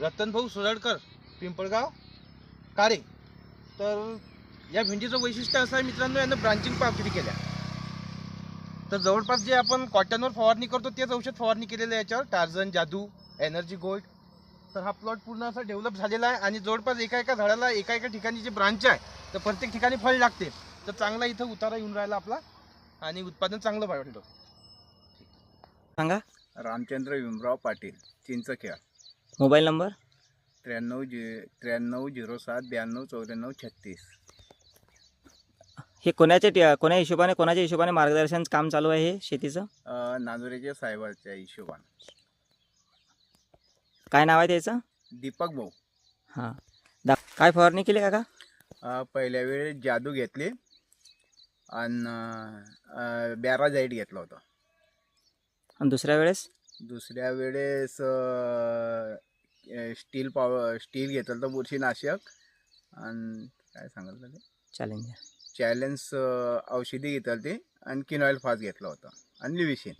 रतनभाऊ सुरडकर पिंपळगाव कारे तर या भेंडीचं वैशिष्ट्य असं आहे मित्रांनो यानं ब्रांचिंग पावकिरी केल्या. तर जवळपास जे आपण कॉटनवर फवारणी करतो तेच औषध फवारणी केलेलं आहे याच्यावर. टार्झन जादू एनर्जी गोल्ड. तर हा प्लॉट पूर्ण असा डेव्हलप झालेला आहे आणि जवळपास एका एका झाडाला एका एका ठिकाणी जे ब्रांच आहे तर प्रत्येक ठिकाणी फळ लागते. तर चांगला इथं उतारा येऊन राहिला आपला आणि उत्पादन चांगलं वाटलं सांगा. Ramchandra Bhimrao Patil Chinchkhel mobile number? त्र्याण्णव झि त्र्याण्णव झिरो सात ब्याण्णव चौऱ्याण्णव छत्तीस. हे कोणाच्या टी- कोण्या हिशोबाने कोणाच्या हिशोबाने मार्गदर्शन काम चालू आहे हे शेतीचं? अ, नांदुरेच्या साहेबाच्या हिशोबान. काय नाव आहे त्याचं? दीपक भाऊ. हां. दा काय फवारणी केली काका? अ, पहिल्या वेळेस जादू घेतली. आणि बॅराजाईट घेतला होता. आणि दुसऱ्या वेळेस? दुसऱ्या वेळेस स्टील पाव स्टील घेतलं होतं बुरशीनाशक. आणि काय सांगितलं ते चॅलेंज अ, औषधी घेतलं ते आणि किनॉईल फास्ट घेतला होता. आणि लिविशिन